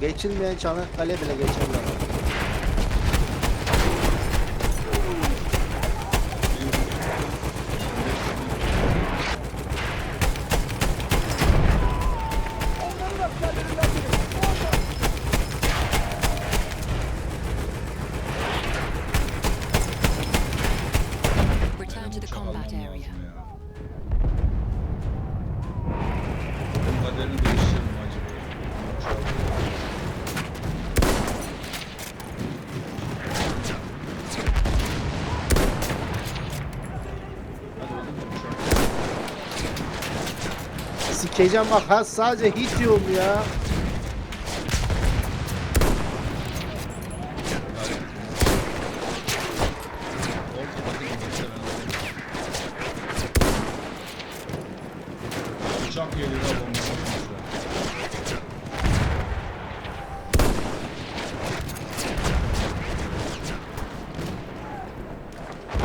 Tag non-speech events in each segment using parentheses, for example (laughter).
Geçilmeyen Çanakkale bile geçerler. Sikeceğim bak ha sadece hit diyorum ya. Uçak geliyor ha bomba.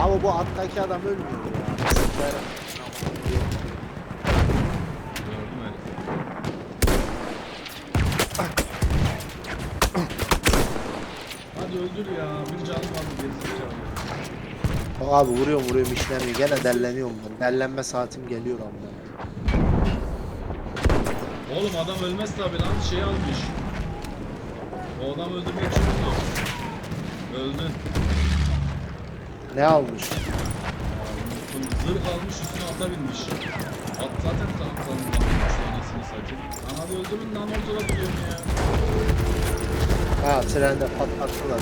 Ama bu alttaki adam ölmüyor ya. Sikerim. Gördüm herif. Öldür ya. Bir canım gerizekalı. Bak abi vuruyorum vuruyorum işlemiyor. Gene delleniyorum ben. Dellenme saatim geliyor ama. Oğlum adam ölmez tabi lan şey almış. O adam öldürmek için oldu. Öldü. Ne almış? Zırh almış üstüne ata binmiş. At zaten kanatlarını bakmış anasını satayım. Öldürün lan ortada duruyorum ya. Ha trende patlattılar.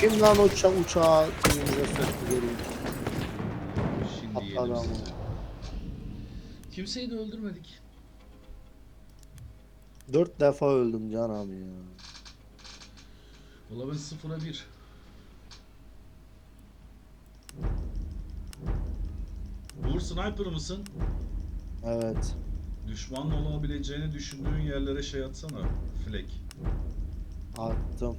Kim lan o uça uçağı önümüze soktu geri? Ama. sizi. Kimseyi de öldürmedik. Dört defa öldüm can abi ya. Valla ben sıfıra bir. Uğur sniper mısın? Evet. Düşman olabileceğini düşündüğün yerlere şey atsana. Flag. Attım.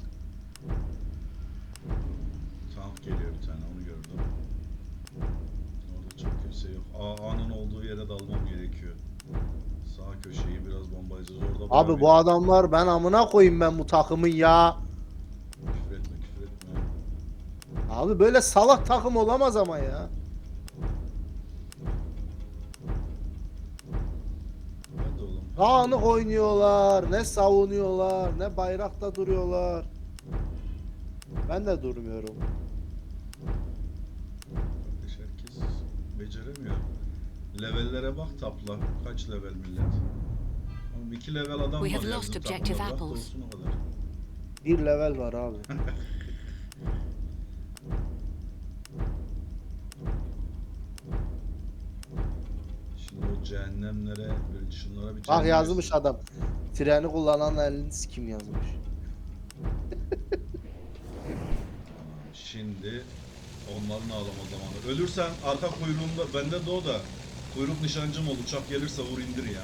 Tank geliyor bir tane onu gördüm. Çok kimse yok. A'nın olduğu yere dalmam gerekiyor. Sağ köşeyi biraz bombalayacağız orada. Abi bayağı bu adamlar ben amına koyayım ben bu takımın ya. bir- Küfür etme küfür etme. Abi böyle salak takım olamaz ama ya. Hadi oğlum. Dağınık oynuyorlar, ne savunuyorlar, ne bayrakta duruyorlar. Ben de durmuyorum. Beceremiyor. Levellere bak tapla. Kaç level millet? Oğlum iki level adam We var have ya lost bizim objective takımda. Bırak da apples. olsun o kadar. Bir level var abi. (laughs) Şimdi o cehennemlere, böyle şunlara bir Bak cehennem yazmış adam. Treni kullanan elini sikim yazmış. Şimdi onların ağlama zamanı. Ölürsen arka kuyruğunda bende de o da kuyruk nişancım ol. Uçak gelirse vur indir ya.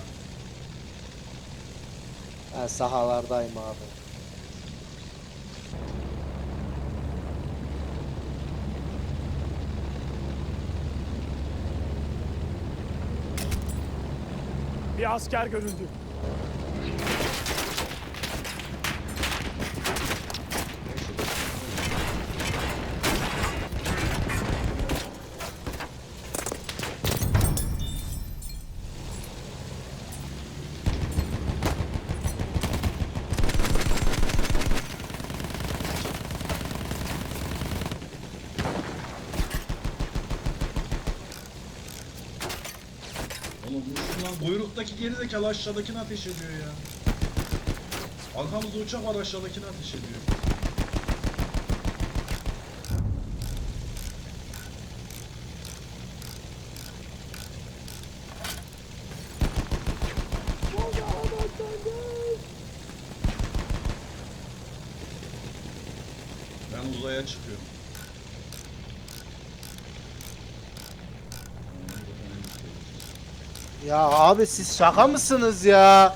Ben sahalardayım abi. Bir asker görüldü. Kuyruktaki gerizekalı aşağıdakini ateş ediyor ya. Arkamızda uçak var aşağıdakini ateş ediyor. Abi siz şaka mısınız ya?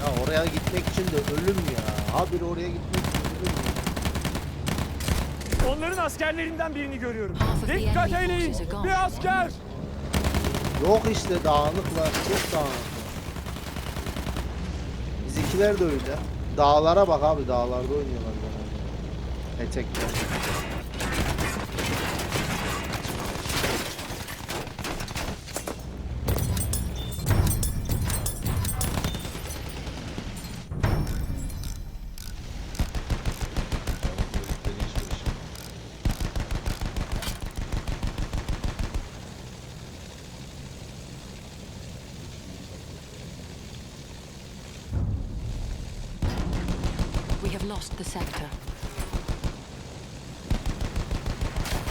Ya oraya gitmek için de ölüm ya. Abi oraya gitmek için ölüm ya. Onların askerlerinden birini görüyorum. Dikkat eyleyin. Bir asker. Yok işte dağınıklar. Çok dağınık. Bizimkiler de öyle. Dağlara bak abi dağlarda oynuyorlar. Etekler. Have lost the sector.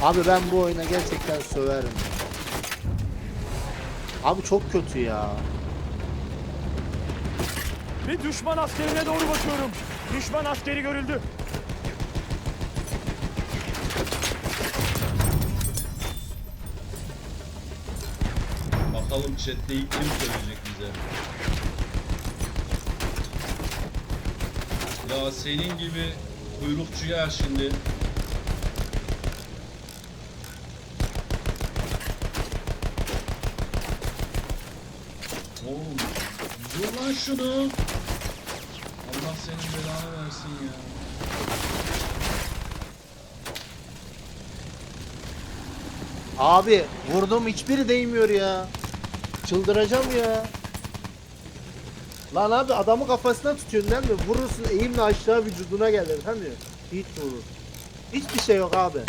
Abi ben bu oyuna gerçekten söverim. Abi çok kötü ya. Bir düşman askerine doğru bakıyorum. Düşman askeri görüldü. Bakalım chatte ilk kim söyleyecek bize. Ya senin gibi kuyrukçuya şimdi Oğlum dur lan şunu. Allah senin belanı versin ya. Abi vurdum hiçbiri değmiyor ya. Çıldıracağım ya. Lan abi adamı kafasına tutuyorsun değil mi? Vurursun eğimle aşağı vücuduna gelir hani. Hiç vurur. Hiçbir şey yok abi.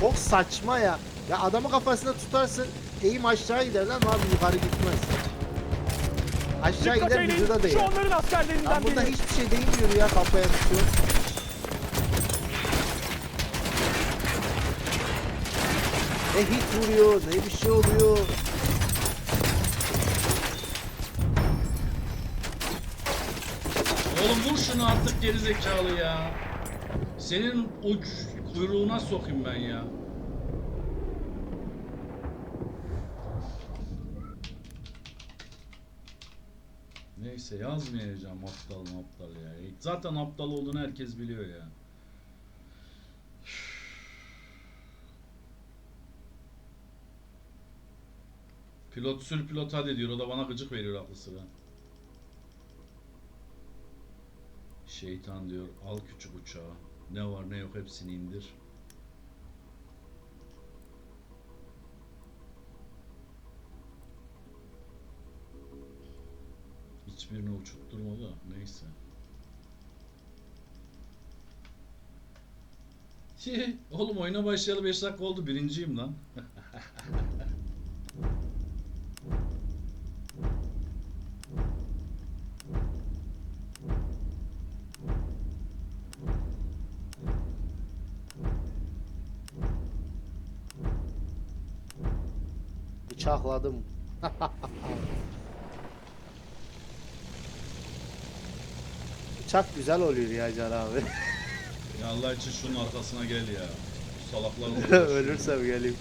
Çok saçma ya. Ya adamı kafasına tutarsın eğim aşağı gider lan abi yukarı gitmez. Aşağı Dikkat gider eyleyin. vücuda değer. Şu onların askerlerinden Lan burada biri. hiçbir şey değmiyor ya kafaya tutuyor. Ne hit vuruyor, ne bir şey oluyor. Oğlum vur şunu artık geri zekalı ya. Senin uç kuyruğuna sokayım ben ya. Neyse yazmayacağım aptal aptal ya. Zaten aptal olduğunu herkes biliyor ya. Pilot sür pilot hadi diyor. O da bana gıcık veriyor aklı sıra. Şeytan diyor al küçük uçağı. Ne var ne yok hepsini indir. Hiçbirini uçurtturma da neyse. (laughs) Oğlum oyuna başlayalı 5 dakika oldu birinciyim lan. (laughs) Bıçakladım. Bıçak (laughs) güzel oluyor ya Can abi. (laughs) Ya Allah için şunun arkasına gel ya. Bu salaklar. (laughs) Ölürsem geleyim.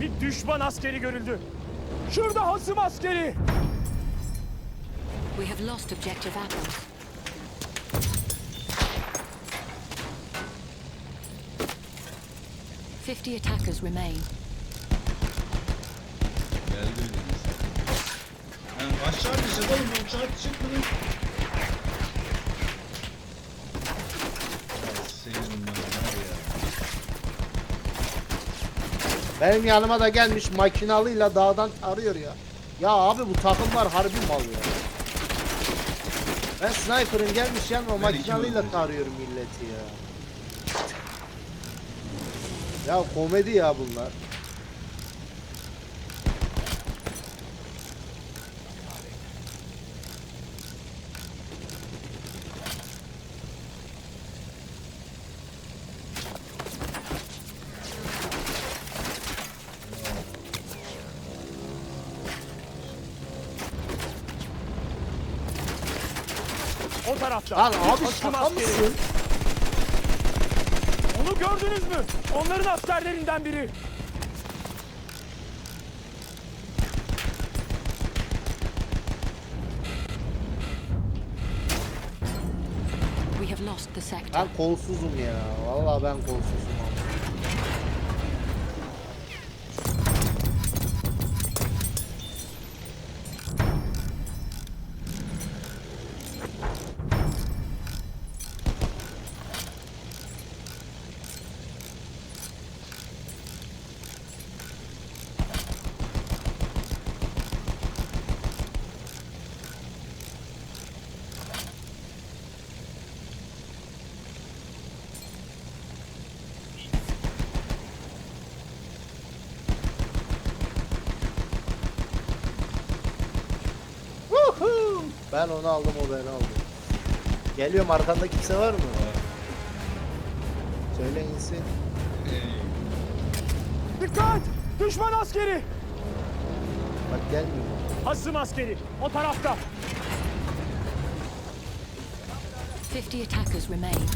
Bir düşman askeri görüldü. Şurada hasım askeri. We have lost objective apples. Fifty attackers remain. Geldi birimiz. Yani aşağı düşeceğiz oğlum bu uçağa. Ya senin ben var ya. Benim yanıma da gelmiş makinalıyla dağdan tarıyor ya. Ya abi bu takımlar harbi mal ya. Ben sniper'ın gelmiş yanıma Ben iki makinalıyla öldürdüm. tarıyorum milleti ya. Ya komedi ya bunlar. O tarafta. Lan abi şaka mısın? Gördünüz mü? Onların askerlerinden biri. We have lost the sector. Ben kolsuzum ya. Vallahi ben kolsuzum abi. Woohoo! Ben onu aldım o beni aldı. Geliyorum arkanda kimse var mı? Söyle insin. Dikkat! Düşman askeri! Bak gelmiyor. Hasım askeri. O tarafta. 50 attackers remain.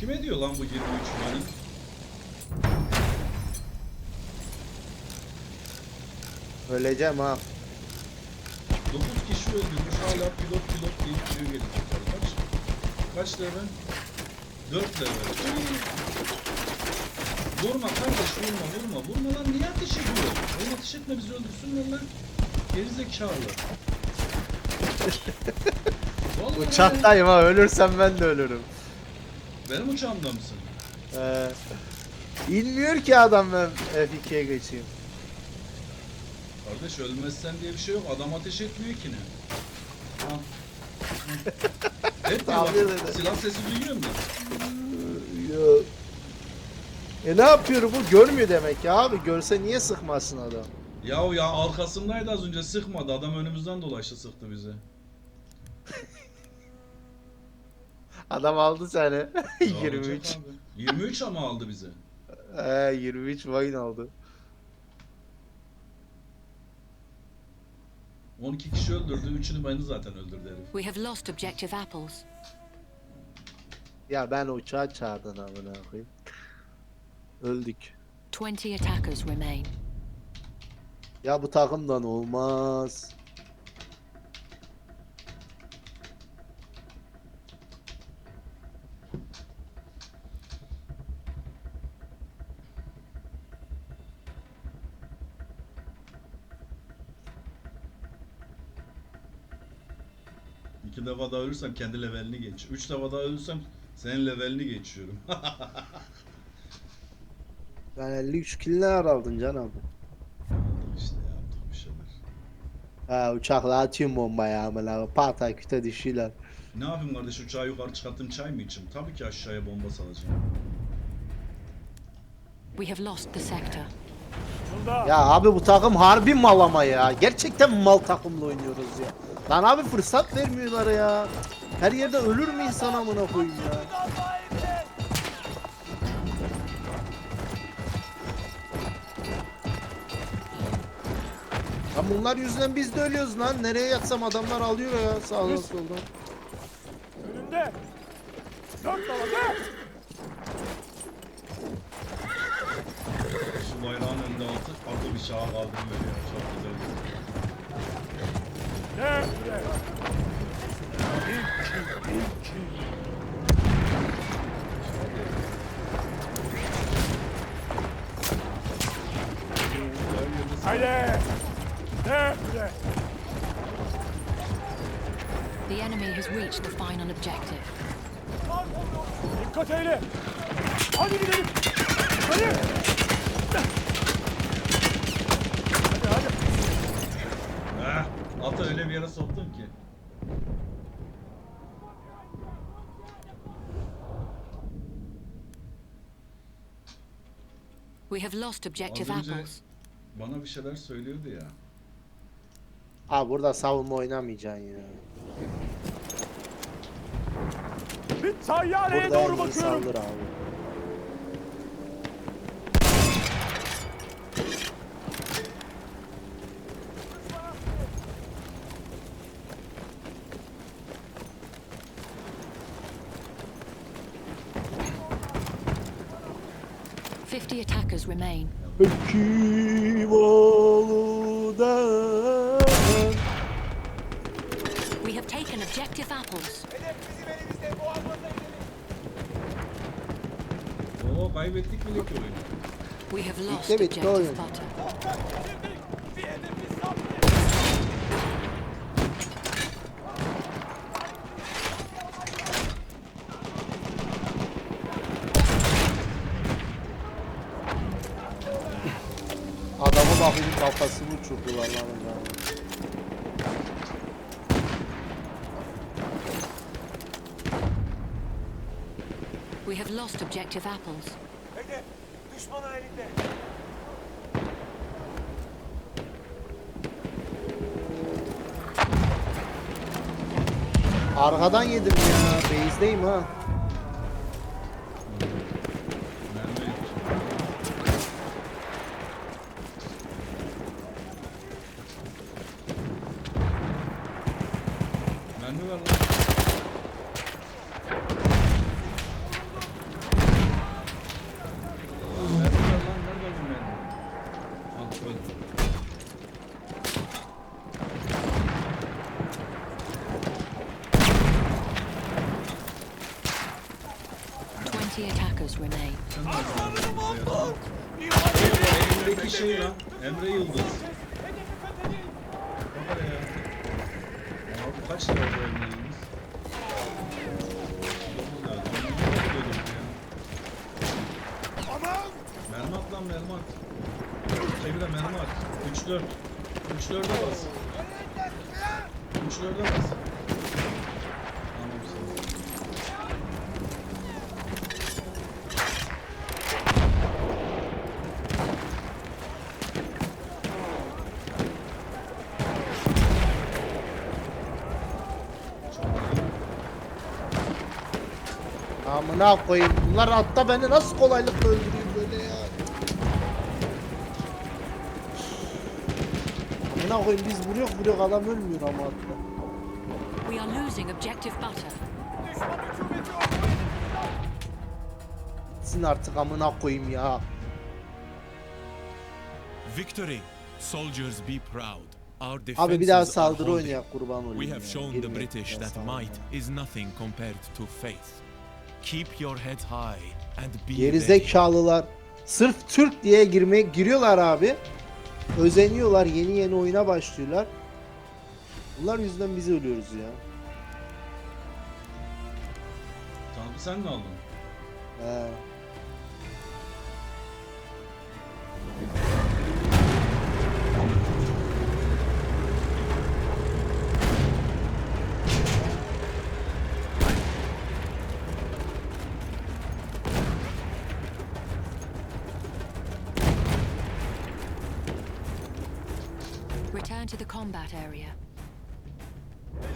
Kime diyor lan bu 23 Mani? Öleceğim ha. 9 kişi öldürmüş hala pilot pilot deyip duruyor gelecekler. Kaç? Kaç level? 4 level. Vurma kardeş vurma vurma. Vurma lan niye ateş ediyor? Oğlum ateş etme bizi öldürsünler lan. Geri zekalı. (laughs) Vallahi Uçaktayım ha ölürsem ben de ölürüm. Benim uçağımda mısın? Ee, inmiyor ki adam ben F2'ye geçeyim. Kardeş ölmezsen diye bir şey yok. Adam ateş etmiyor ki ne? (laughs) Ha. Bak. Silah sesi duyuyor musun? Ya. E ne yapıyor bu? Görmüyor demek ya abi. Görse niye sıkmasın adam? Yahu ya arkasındaydı az önce sıkmadı. Adam önümüzden dolaştı sıktı bize. (laughs) Adam aldı seni. (laughs) Ya 23. olacak abi. 23 ama aldı bize. Ee, 23 wine aldı. 12 kişi öldürdü. Üçünü beni zaten öldürdü herif. We have lost objective apples. Ya ben uçağı çağırdın amına koyayım. Öldük. 20 attackers remain. Ya bu takımdan olmaz. Defa daha ölürsem kendi levelini geç. Üç defa daha ölürsem senin levelini geçiyorum. (laughs) Ben 53 killer aldın can abi. işte yaptık bir şeyler. Ha uçakla atıyorum bombayı amına koyayım. Pata küte düşüyorlar. Ne yapayım kardeş uçağı yukarı çıkarttım çay mı içeyim? Tabii ki aşağıya bomba salacağım. We have lost the sector. Ya abi bu takım harbi mal ama ya. Gerçekten mal takımla oynuyoruz ya. Lan abi fırsat vermiyorlar ya. Her yerde ölür mü insan amına koyayım ya. Lan bunlar yüzünden biz de ölüyoruz lan. Nereye yatsam adamlar alıyor ya sağdan Yüz. soldan. Önünde. Dört dala dört. Şu bayrağın önünde altı, altı bir şaha kaldırmıyor ya. Çok güzel. Ne? Ne? İki, iki. Haydi. The enemy has reached the final objective. Dikkat eyle. Hadi gidelim. Hadi. Hadi hadi. Heh, atı öyle bir yere soktun ki. We have lost objective Az önce- apples. Bana bir şeyler söylüyordu ya. Abi burada savunma oynamayacaksın ya. Bir tayyareye Burada en doğru iyi bakıyorum. saldır abi. 50 attackers remain. We have taken objective apples. Oo kaybettik bile ki oyunu. We have lost Bitti, bitti oyun. objective butter. Adamı bakayım kafasını uçurdular lan. adamın. We have lost objective apples. Hedef düşmanın elinde. Arkadan yedim ya. Base'deyim ha. Mermi at lan mermi at. Çevire mermi at. 3-4. 3-4'e bas. 3-4'e bas. Tamam ol. Amına koyayım. Bunlar atta beni nasıl kolaylıkla öldürüyor Amına koyayım biz vuruyor vuruyor adam ölmüyor ama atta. We are losing objective butter. Gitsin artık amına koyayım ya. Victory! Soldiers be proud. Our Abi bir daha defenses are saldırı oynayak kurban olayım We have shown the British that might is nothing compared to faith. Keep your head high and be. Gerizekalılar. Sırf Türk diye girme giriyorlar abi. Özeniyorlar, yeni yeni oyuna başlıyorlar. Bunlar yüzünden biz ölüyoruz ya. Tankı sen mi aldın? He. Return to the combat area. We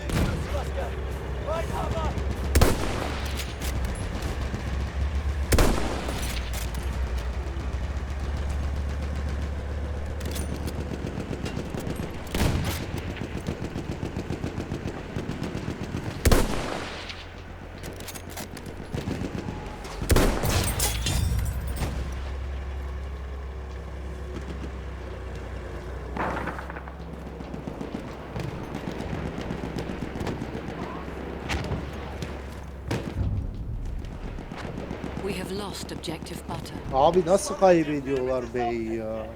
Abi nasıl kaybediyorlar beyi ya?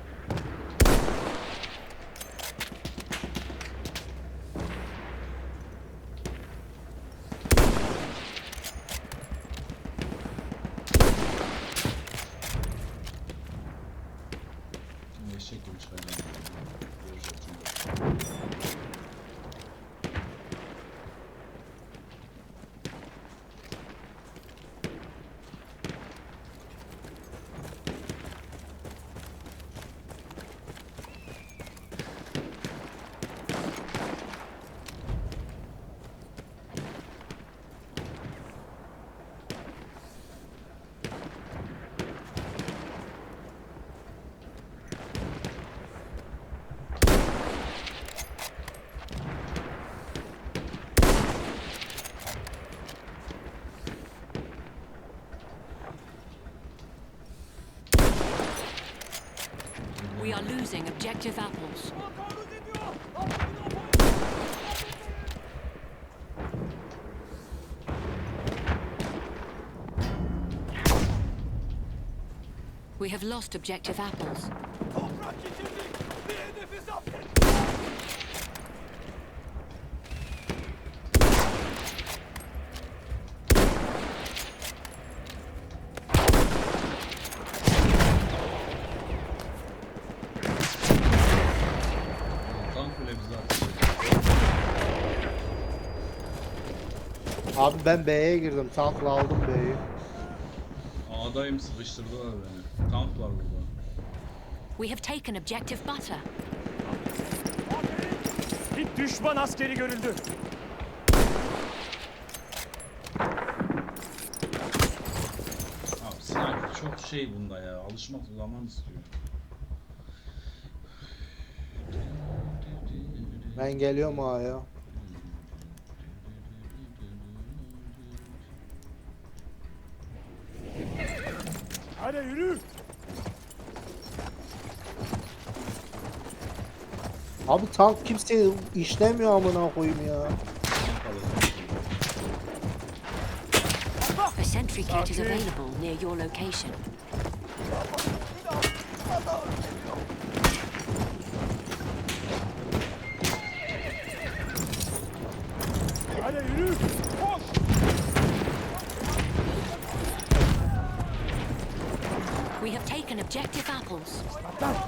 Objective apples. We have lost objective apples. Abi ben B'ye girdim. Tankla aldım B'yi. A'dayım sıkıştırdılar beni. Tank var burada. We have taken objective butter. Bir düşman askeri görüldü. Abi sniper çok şey bunda ya. Alışmak zaman istiyor. Ben geliyorum A'ya. Hadi yürü. Abi tank kimse işlemiyor amına koyayım ya. A sentry kit is available near your location. Hadi yürü. Koş. We have taken objective apples. Burada ya.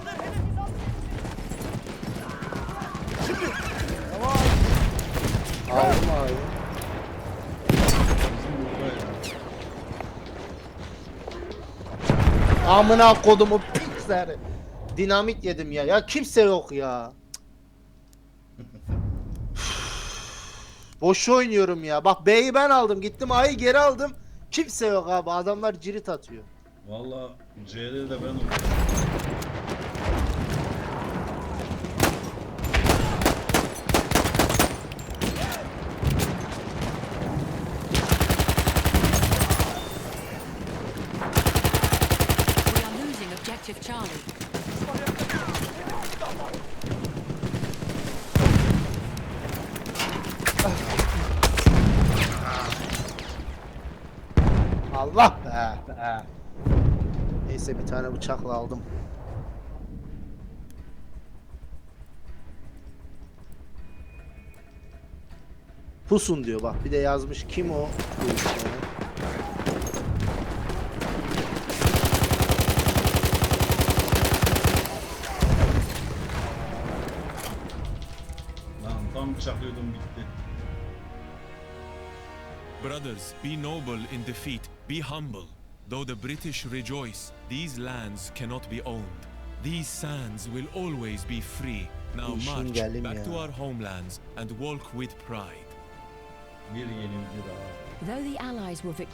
Amına kodumu piksleri. Dinamit yedim ya. Ya kimse yok ya. Boş oynuyorum ya. Bak B'yi ben aldım. Gittim A'yı geri aldım. Kimse yok abi. Adamlar cirit atıyor. Valla C'de de ben oldum. Allah be. be. Neyse bir tane bıçakla aldım. Pusun diyor bak bir de yazmış kim o? Lan tam bıçaklıyordum bitti. Brothers, be noble in defeat, be humble. Though the British rejoice, these lands cannot be owned. These sands will always be free. Now march back to our homelands and walk with pride. Bir yenilgi daha. Though the Allies were victorious,